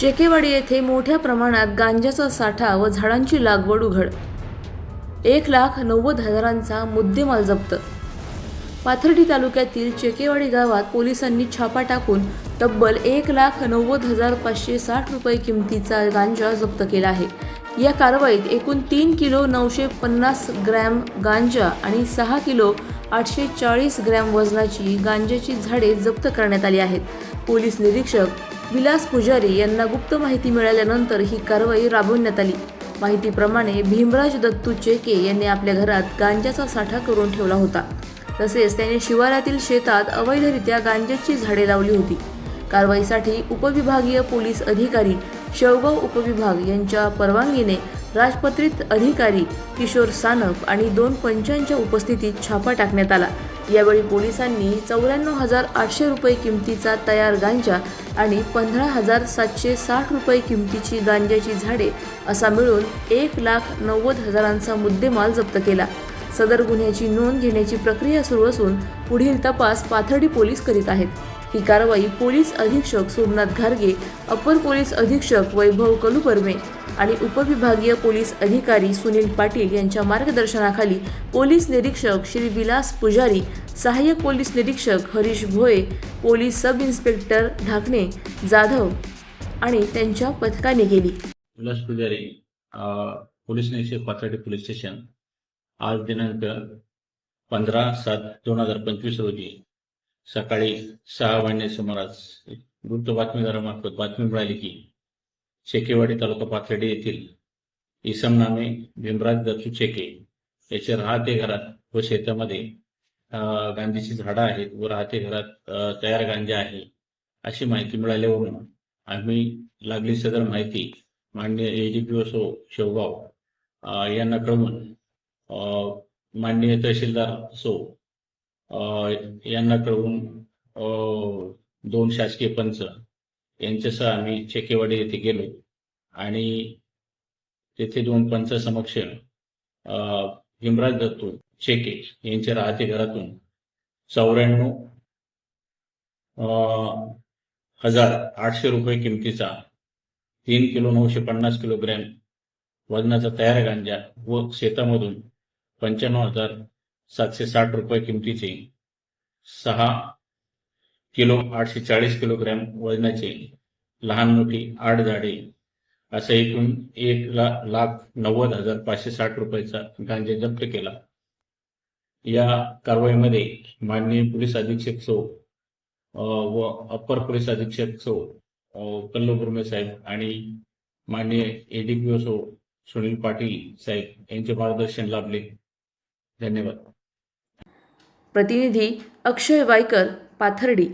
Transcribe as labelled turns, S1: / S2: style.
S1: चेकेवाडी येथे मोठ्या प्रमाणात गांजाचा साठा व झाडांची लागवड उघड. एक लाख नव्वद हजारांचा मुद्देमाल जप्त. पाथर्डी तालुक्यातील चेकेवाडी गावात पोलिसांनी छापा टाकून तब्बल एक लाख नव्वद हजार पाचशे साठ रुपये किमतीचा गांजा जप्त केला आहे. या कारवाईत एकूण तीन किलो नऊशे पन्नास ग्रॅम गांजा आणि सहा किलो आठशे चाळीस ग्रॅम वजनाची गांजाची झाडे जप्त करण्यात आली आहेत. पोलीस निरीक्षक विलास पुजारी यांना गुप्त माहिती मिळाल्यानंतर ही कारवाई राबवण्यात आली. माहितीप्रमाणे भीमराज दत्तू चेके यांनी आपल्या घरात गांजाचा साठा करून ठेवला होता. तसेच त्याने शिवारातील शेतात अवैधरित्या गांजाची झाडे लावली होती. कारवाईसाठी उपविभागीय पोलीस अधिकारी शेवगाव उपविभाग यांच्या परवानगीने राजपत्रित अधिकारी किशोर सानप आणि दोन पंचांच्या उपस्थितीत छापा टाकण्यात आला. यावेळी पोलिसांनी चौऱ्याण्णव हजार आठशे रुपये किमतीचा तयार गांजा आणि पंधरा हजार सातशे साठ रुपये किमतीची गांजाची झाडे असा मिळून एक लाख नव्वद हजारांचा मुद्देमाल जप्त केला. सदर गुन्ह्याची नोंद घेण्याची प्रक्रिया सुरू असून पुढील तपास पाथर्डी पोलीस करीत आहेत. ही कारवाई पोलीस अधीक्षक सोमनाथ घारगे अपर पोलीस अधीक्षक वैभव कलुपर्मे आणि उपविभागीय पोलीस अधिकारी सुनील पाटील यांच्या मार्गदर्शनाखाली पोलीस निरीक्षक श्री विलास पुजारी सहाय्यक पोलीस निरीक्षक Harish Bhoye police sub inspector Dhakane Jadhav आणि त्यांच्या पथकाने गेली.
S2: विलास पुजारी पोलीस निरीक्षक पाथर्डी पोलीस स्टेशन आज दिनांक पंधरा सात दोन हजार पंचवीस रोजी सकाळी सहा वाजण्या सुमारास वृत्त बातमीदारामार्फत बातमी मिळाली की शेकेवाडी तालुका पाथर्डी येथील इसम नामे भीमराज दत्तू चेके याचे राहते घरात व शेतामध्ये गांधीची गांजीची झाडं आहेत व राहते घरात तयार गांजा आहे अशी माहिती मिळाल्यावरून आम्ही लागली सदर माहिती मान्य एजीपीओ सो शेवगाव यांना कळवून माननीय तहसीलदार असो यांना कळवून दोन शासकीय पंच यांच्यासह आम्ही चेकेवाडी येथे गेलो. आणि तेथे दोन पंच समक्ष भीमराज दत्तू चेके यांच्या राहते घरातून चौऱ्याण्णव हजार आठशे रुपये किमतीचा तीन किलो नऊशे पन्नास किलोग्रॅम वजनाचा तयार गांजा व शेतामधून पंच्याण्णव हजार सातशे साठ रुपये किमतीचे सहा किलो आठशे चाळीस किलोग्रॅम वजनाचे लहान मोठी आठ झाडे असं एकूण एक ला, लाख नव्वद हजार पाचशे साठ रुपयाचा गांजा जप्त केला. या कारवाईमध्ये माननीय पोलीस अधीक्षक सो व अप्पर पोलीस अधीक्षक सो पल्लव कल्लुपुर्मे साहेब आणि माननीय एडीपीओ सो सुनील पाटील साहेब यांचे मार्गदर्शन लाभले. धन्यवाद.
S1: प्रतिनिधी अक्षय वायकर पाथर्डी